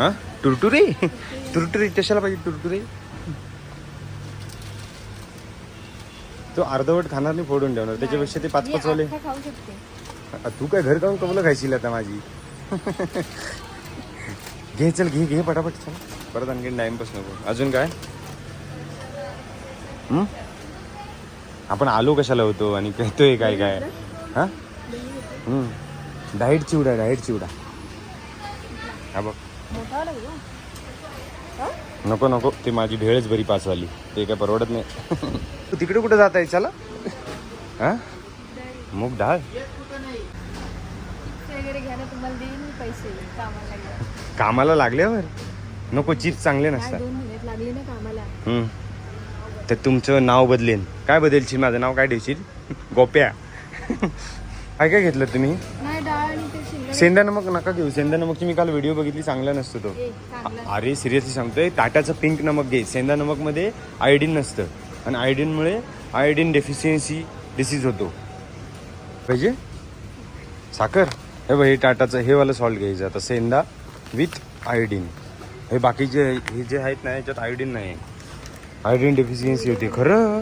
हा? टुरटुरे टुरटुरे कशाला पाहिजे टुरटुरे तो अर्धवट खाणार नाही फोडून ठेवणार त्याच्यापेक्षा ते पाच पाच वाले तू काय घर जाऊन कमलं खायशील आता माझी? घे चल घे घे पटापट चल. परत आणखी टाइमपास नको. अजून काय? हं? आपण आलो कशाला होतो आणि कहतोय काय काय? हा. डाएट चिवडा डाएट चिवडा. हा बघ? नको नको. ते माझी भेळच बरी पास झाली. ते काय परवडत नाही. तू तिकडे कुठे जात आहे चला. हा? मूग डाळ कामाला लागल्यावर. कामाला लागल्यावर? नको चिप्स चांगले नसतात. दोन महिन्यात लागली ना कामाला. हम्म. तर तुमचं नाव बदलेन. काय बदलशील? माझं नाव काय ठेवशील? गोप्या. काय काय घेतलं तुम्ही? सेंदा नमक नका घेऊ. सेंदा नमकची मी काल व्हिडिओ बघितली चांगला नसतो तो. अरे सिरियसली सांगतोय टाटाचं पिंक नमक घे. सेंदा नमकमध्ये आयोडीन नसतं. आणि आयोडीनमुळे आयोडीन डेफिशियन्सी डिसीज होतो. पाहिजे? साखर? हे बघ हे टाटाचं हे वालं सॉल्ट घ्यायचं. आता सेंदा विथ आयोडीन हे बाकीचे हे जे आहेत ना याच्यात आयोडीन नाही आयोडीन डेफिशियन्सी होते. खरं.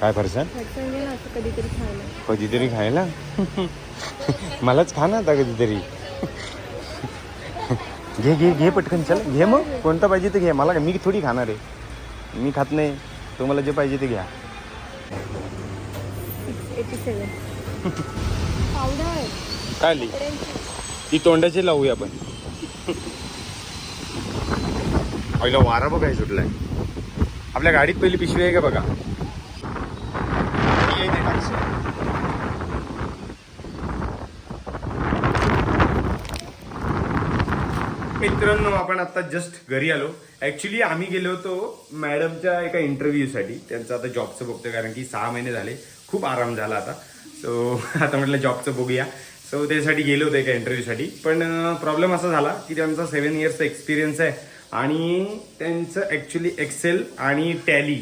काय फरसान कधीतरी खायला. कधीतरी खायला मलाच खा ना आता कधीतरी. घे घे घे पटकन चल. घे मग. कोणतं पाहिजे ते घे. मला मी थोडी खाणार आहे. मी खात नाही. तुम्हाला जे पाहिजे ते घ्या. काय आली ती तोंडाची लावूया आपण. पहिला वारा बघाय सुटलाय. आपल्या गाडीत पहिली पिशवी आहे का बघा ती आहे ते टाकशी. मित्रांनो आपण आता जस्ट घरी आलो. ऍक्च्युली आम्ही गेलो होतो मॅडमच्या एका इंटरव्ह्यूसाठी त्यांचं आता जॉबचं बघतोय कारण की सहा महिने झाले. खूप आराम झाला आता. सो आता म्हटलं जॉबचं बघूया. सो त्यासाठी गेलो होतो एका इंटरव्ह्यूसाठी पण प्रॉब्लेम असा झाला की त्यांचा सेवन इयर्सचा एक्सपिरियन्स आहे. आणि त्यांचं ॲक्च्युली एक्सेल आणि टॅली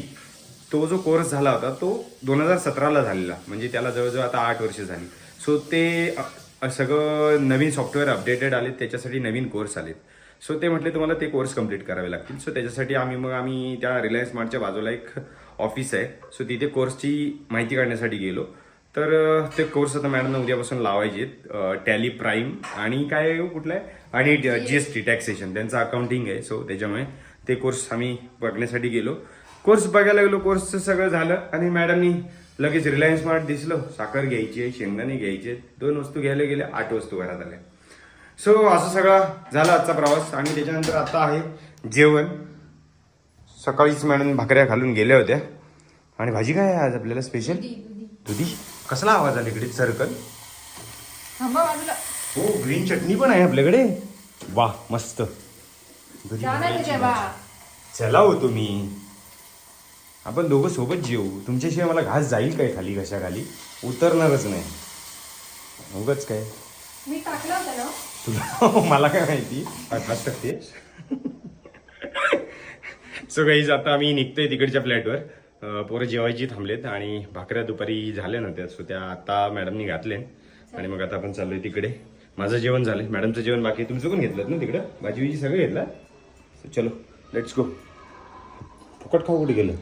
तो जो कोर्स झाला होता तो दोन हजार सतराला झालेला. म्हणजे त्याला जवळजवळ आता आठ वर्ष झाली. सो ते सगळं नवीन सॉफ्टवेअर अपडेटेड आलेत त्याच्यासाठी नवीन कोर्स आलेत. सो ते म्हटले तुम्हाला ते कोर्स कंप्लीट करावे लागतील. सो त्याच्यासाठी आम्ही मग आम्ही त्या रिलायन्स स्मार्टच्या बाजूला एक ऑफिस आहे. सो तिथे कोर्सची माहिती काढण्यासाठी गेलो. तर ते कोर्स आता मॅडमना उद्यापासून लावायचे टॅली प्राईम आणि काय आहे कुठलं आहे? आणि जी एस टी टॅक्सेशन त्यांचं अकाउंटिंग आहे. सो त्याच्यामुळे ते कोर्स आम्ही बघण्यासाठी गेलो. कोर्स बघायला गेलो. कोर्सचं सगळं झालं. आणि मॅडमनी लगेच रिलायन्स स्मार्ट दिसलो साखर घ्यायची आहे शेंगदाणे घ्यायचे दोन वस्तू घ्यायला गेल्या आठ वस्तू घरात आल्या. सो असं सगळं झालं आजचा प्रवास आणि त्याच्यानंतर आता आहे जेवण. सकाळीच मॅडम भाकऱ्या घालून गेल्या होत्या. आणि भाजी काय आहे आज आपल्याला स्पेशल दुधी कसला आवाज आला इकडे? सर्कल? हो ग्रीन चटणी पण आहे आपल्याकडे. वा मस्त. चला हो तुम्ही. आपण दोघं सोबत जेवू तुमच्याशिवाय मला घास जाईल काय खाली कशा खाली उतरणारच नाही. उगच काय? मी टाकलं होतं ना. तुला मला काय माहिती? घास टाकते सो काही आता आम्ही निघतोय तिकडच्या फ्लॅटवर. पोरं जेवायची थांबलेत आणि भाकऱ्या दुपारी झाल्या नव्हत्या सो त्या आता मॅडमनी घातले. आणि मग आता आपण चाललोय तिकडे. माझं जेवण झालंय. मॅडमचं जेवण बाकी तुमचं पण घेतलं ना तिकडं? भाजी बिजी सगळं घेतलं? चलो लेट्स गो फुकट खाऊ कुठे गेलं?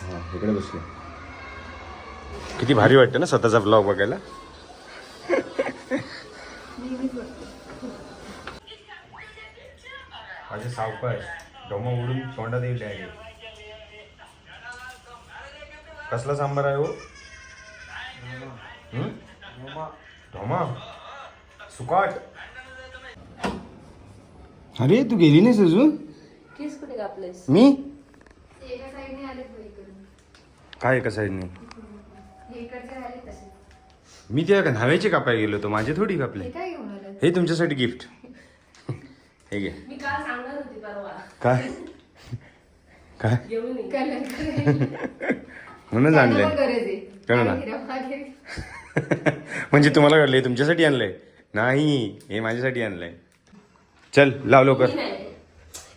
हां इकडे बसलो. किती भारी वाटतं ना स्वतःचा ब्लॉग बघायला. माझे सावकाश डोमा उडून तोंडात येईल डायरेक्ट कसला सांबार आहे हो? ढोमा सुकाट. अरे तू गेली नाहीस अजून? केस कुठे कापलेस मी एका साईडने आले बरी करून काय एका साईडने हे इकडचे आले तसे. मी त्या न्हाव्याचे कापाय गेलो होतो माझे थोडी कापले. हे काय घेऊन आलं? हे तुमच्यासाठी गिफ्ट हे घे. मी काल सांगणार होती परवा. काय? काय? म्हणून आणलंय. गरज आहे. कळलं. म्हणजे तुम्हाला कळलंय तुमच्यासाठी आणलंय? नाही हे माझ्यासाठी आणलंय. चल लाव लवकर.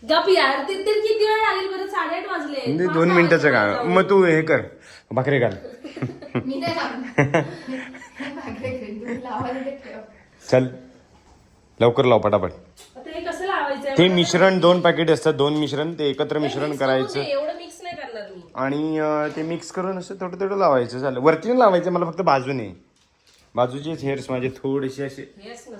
गप यार ते ते किती वेळ लागेल बरं? साडेआठ वाजले. म्हणजे दोन मिनिटाचं काम. मग तू हे कर. भाकरे घाल. मी नाही लावणार. चल लवकर लाव पटापट. कसं ते मिश्रण दोन पॅकेट असतात दोन मिश्रण ते एकत्र मिश्रण करायचं. दे, एवढं मिक्स नाही करणार मी. आणि अं, ते मिक्स करून असं थोडं थोडं लावायचं. झालं. वरती नाही लावायचं मला फक्त बाजूने. बाजूचेच हेअर्स माझे थोडेसे असे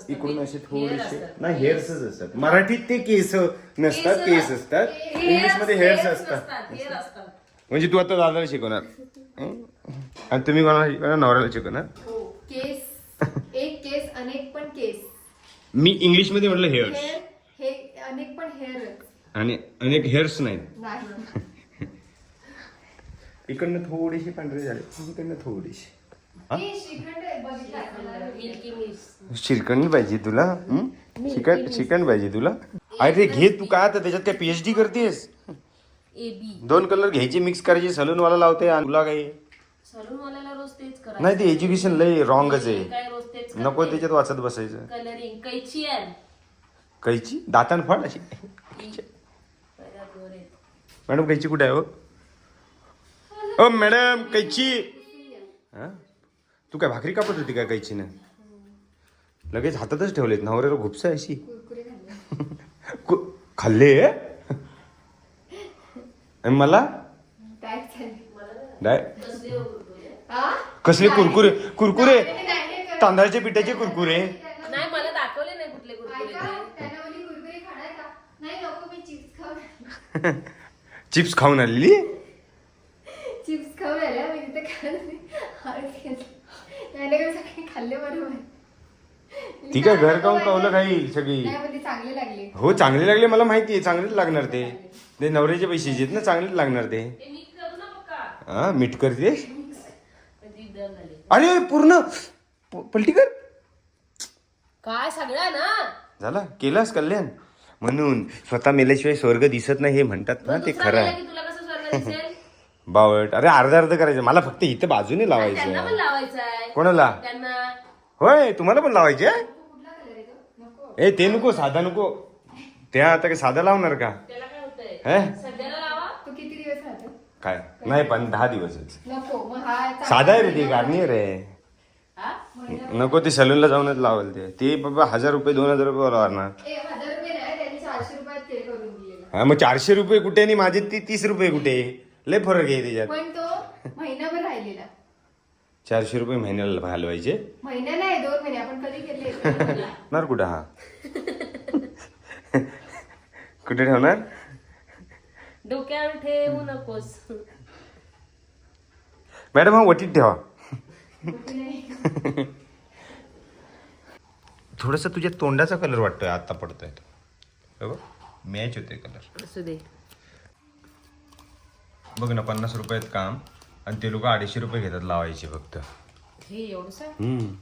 इकडून असे थोडेसे. नाही हेअर्सच असतात. मराठीत ते केस नसतात केस असतात. इंग्लिशमध्ये हेअर्स असतात. हेअर असतात. म्हणजे तू आता दादाला शिकवणार? आणि तुम्ही कोणाला नवऱ्याला शिकवणार? केस. एक केस अनेक पण केस. मी इंग्लिशमध्ये म्हटलं हेअर्स. हेअर हे अनेक पण हेअर आणि अनेक हेअर्स नाही नाही. इकडनं थोडीशी पांढरी झाली. इकडनं थोडीशी. हे? श्रीखंड पाहिजे तुला हं? चिकन चिकन पाहिजे तुला. अरे घे तू काय आता त्याच्यात काय पीएचडी करतेस? ए बी दोन कलर घ्यायचे मिक्स करायचे सलून वाला लावते आणि तुला काही? सलून वाल्याला रोज तेच करा नाही ते एज्युकेशन लय रॉंगच आहे. काय रोज तेच नको त्याच्यात वाचत बसायचं. कलरिंग कैची आहे? कैची? दातान फाड अशी. मॅडम कैची कुठे आहे हो? ओ मॅडम कैची. हा? तू काय भाकरी कापत होती काय कैचीनं? लगेच हातातच ठेवलेत नवऱ्याला घुपसा अशी. कु- खाल्ले. आणि मला? डाय. कसले हो कुरकुरे? हा? कसले कुरकुरे. तांदळाच्या पिठाचे कुरकुरे. नाही मला दाखवले नाही कुठले कुरकुरे. चिप्स खाऊ चिप्स खाऊन आलेली? चिप्स खाऊ आल्या मी तिथे खाल्ले बरोबर. ती काय घर खाऊन कावलं खाईल सगळी? चांगले लागले. हो चांगले लागले मला माहिती आहे. चांगलेच लागणार ते. ते नवऱ्याचे पैसे आहेत ना चांगलेच लागणार ते. ते मिक्स करू ना पक्का. हा मीठ करते अरे पूर्ण. पलटी कर. काय सगळा ना? झाला. केलास कल्याण? म्हणून स्वतः मेल्याशिवाय स्वर्ग दिसत नाही हे म्हणतात ना ते खरं आहे. की तुला कसं स्वर्ग दिसेल? बावट. अरे अर्धा अर्ध करायचं. मला फक्त इथं बाजूने त्यांना पण लावायचं कोणाला? त्यांना. होय तुम्हाला पण लावायचे ए ते नको साधा नको. त्या आता काय साधा लावणार का? हे? सध्याला लावा. तो किती दिवस राहतो? काय? नाही पण दहा दिवसच. नको मग हा चांगला साधा आहे रे ते गार्नियर आहे हा? नको ते सलूनला जाऊनच लावल ते. ते बाबा हजार रुपये दोन हजार रुपये लावणार ए हजार रुपये नाही त्यांनी चारशे रुपयात ते करून दिलेलं. हा मग चारशे रुपये कुठे आणि माझे ती तीस रुपये कुठे? लय फरक आहे त्याच्यात. पण तो महिनाभर राहिलेला. चारशे रुपये महिन्याला घालवायचे? महिना नाही दोन महिने आपण कधी केले? होणार कुठं हा? कुठे ठेवणार? डोक्यावर ठेवू नकोस. मॅडम हा वटीत ठेवा. थोडस तुझ्या तोंडाचा कलर वाटतोय आता पडतोय तो. मॅच होते कलर असू दे. बघ ना पन्नास रुपयात काम आणि ते लोक अडीचशे रुपये घेतात लावायचे फक्त. हे एवढंच हम्म.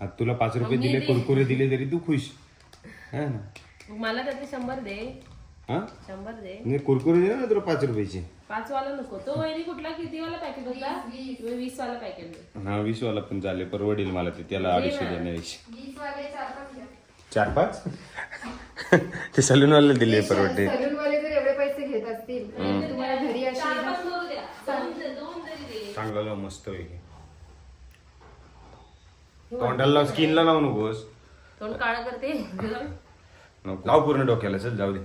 आता तुला पाच रुपये दिले. कुरकुरे दिले तरी तू खुश. हा ना? मला त्यातले शंभर दे. हा? शंभर दे. नाही कुरकुरे दिले ना तुला पाच रुपयाचे. पाच वाला नको. तो वहिनी कुठला किती वाला पॅकेट होता? वीस वाला पॅकेट दे. हा वीस वाला पण चालेल परवडेल मला ते त्याला अडीचशे देण्यापेक्षा. चार पाच घ्या. चार पाच? ते सलून वाले दिले परवडते. सलून वाले जर एवढे पैसे घेत असतील. तर तुम्हाला घरी अशी चार पाच करू द्या. दोन दे- दोन तरी दे. चांगला मस्त पैकी तोंडाला स्किनला लावू नकोस. तोंड काळा करते. नको लाव पूर्ण डोक्याला चल जाऊ दे.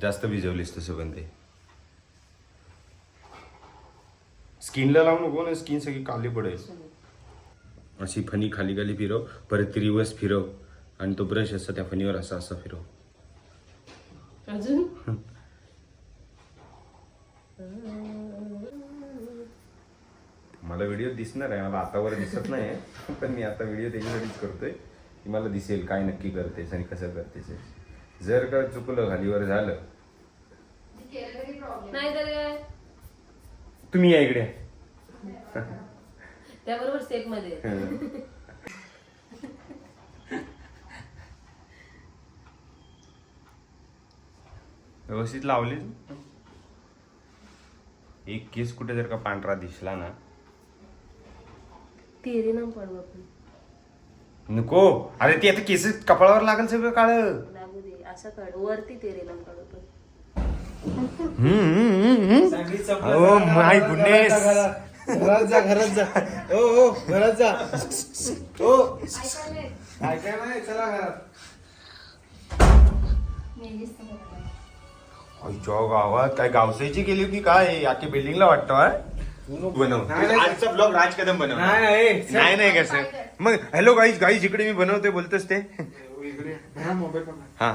जास्त भिजवलीस तसं पण ते. स्किनला लावू नको ना स्किन सगळी काली पडेल. अशी फणी खाली खाली फिरव परत ती रिवर्स फिरव आणि तो ब्रश असतो त्या फणीवर असा असा फिरव. अजून? मला व्हिडिओ दिसणार आहे मला आतावर दिसत नाही पण मी आता व्हिडिओ त्याच्यासाठीच करतोय. की मला दिसेल काय नक्की करतेस आणि कसं करतेस. हे. जर का चुकलं खालीवर झालं. नाही तर काय? तुम्ही या इकडे. त्याबरोबर स्टेपमध्ये. व्यवस्थित लावले? एक केस कुठे जर का पांढरा दिसला ना? तेरे पडू आपण. नको. अरे ते आता केस कपाळावर लागेल सगळं काळ. असं काढ वरती हो माय गुडनेस. घरात जा घरात जा. ओ ओ घरात जा. ओ नाही चला घरात. गावात काय गावसाईची गेली की काय? आखी बिल्डिंगला वाटतं हा? बनव. आजचा ब्लॉग राज कदम बनव. नाही नाही चल. नाही नाही कसं? मग हॅलो गाईज गाईज इकडे मी बनवतोय बोलतोस ते. इकडे. हा मोबाईल पण हा.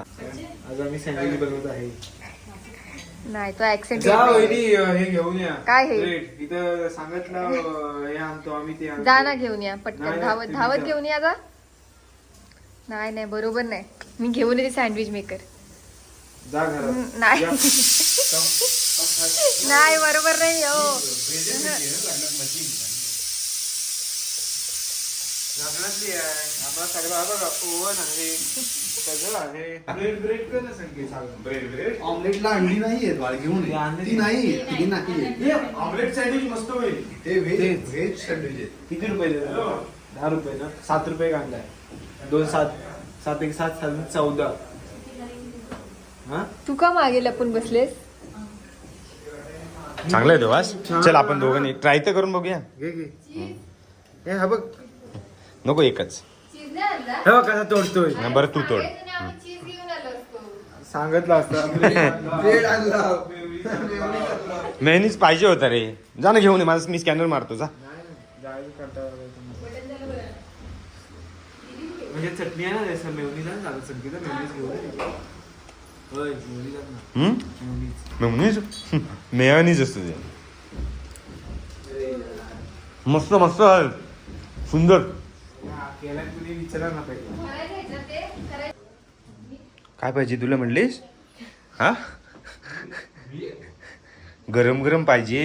आज आम्ही सँडविच बनवत आहे. नाही तो ऍक्सेंट जा वहिनी अं, हे घेऊन या. काय हे? इथं सांगितलं अं, हे आणतो आम्ही ते आणतो. जा ना घेऊन या पटकन. नाही, धावत तुम्ही धावत जा. घेऊन या जा. नाही नाही बरोबर नाही. मी घेऊन येते सँडविच मेकर जा घरात. नाही. या. नाही बरोबर नाही हो. लग्नातली आहे. आम्हाला सगळं हा बघा ओव्हन आहे सगळं आहे. ब्रेड ब्रेड कर ना संकेत सांग ऑमलेटला अंडी नाहीये बाळ घेऊन ये. ती नाही ती नाही ऑमलेट सँडविच मस्त होईल. ते व्हेज. व्हेज सँडविच आहे किती रुपये देतो दहा रुपये ना? सात रुपये कांदा आहे. दोन सात सात एक सात सात चौदा. हा? तू का मागे लपून बसलेस? चांगलं आहे वास. चल आपण दोघांनी ट्राय तर करून बघूया. घे घे. हे हा बघ. नको एकच. हे कसा तोडतोय. हा, बरं तू तोड. सांगितलं असतं. ब्रेड आणला मेहनीच पाहिजे होता रे. जा ना घेऊन ये माझा मी स्कॅनर मारतो जा. जायचं कंटाळा आलाय तुम्हाला. म्हणजे चटणी आहे ना त्याचं मेवणीला झालं संकेत मेवणीच घेऊन ये. होय मेवणीलाच ना. हम्म? मेवणीच मेहनीच? मेहनीच असतो ते. मस्त मस्त आहे सुंदर. काय पाहिजे तुला म्हणलीस? हा? गरम गरम पाहिजे.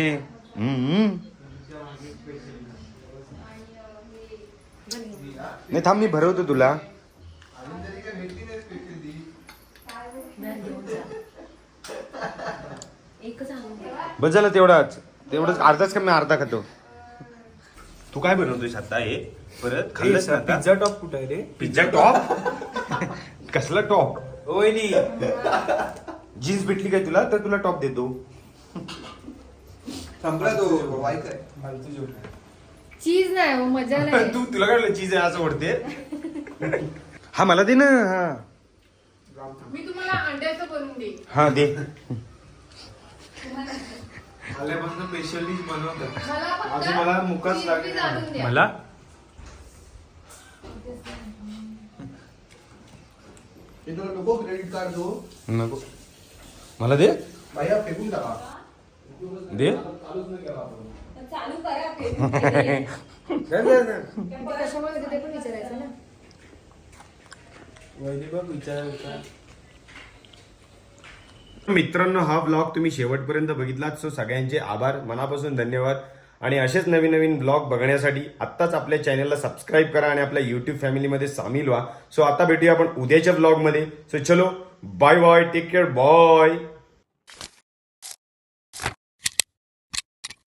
नाही. थांब मी भरवतो तुला. बस झालं तेवढाच. तेवढंच अर्धाच कमी अर्धा खातो? तू काय बनवतोय आता हे? परत खाल्लंस ना आता? पिझ्झा टॉप कुठं आहे रे? Pizza top? कसला टॉप? होय नी. जीन्स भेटली काय तुला? तर तुला टॉप देतो. संपला तो वाईक आहे. फालतू joke आहे. चीज नाही हो मजा नाही. तू तुला काय चीज आहे असं ओढते? हा मला दे ना हा. मी तुम्हाला अंड्याचं करून देईन. हा दे. आल्यापासून स्पेशल डिश बनवतात. मला फक्त अजून मला मुकाच लागली. whiz आणून द्या. मला? हे तुला नको क्रेडिट कार्ड दो नको. मला दे. भैया फेकून टाका. दे. चालू करा काय झालं? ते कशामुळे होते ते पण विचारायचं ना. वहिनी बघ विचार विचार. मित्रांनो हा ब्लॉग तुम्ही शेवटपर्यंत बघितलात सो सगळ्यांचे आभार मनापासून धन्यवाद. आणि असेच नवीन नवीन ब्लॉग बघण्यासाठी आत्ताच आपल्या चॅनलला सबस्क्राईब करा आणि आपल्या युट्यूब फॅमिलीमध्ये सामील व्हा. सो आता भेटूया आपण उद्याच्या ब्लॉगमध्ये सो चलो bye bye take care bye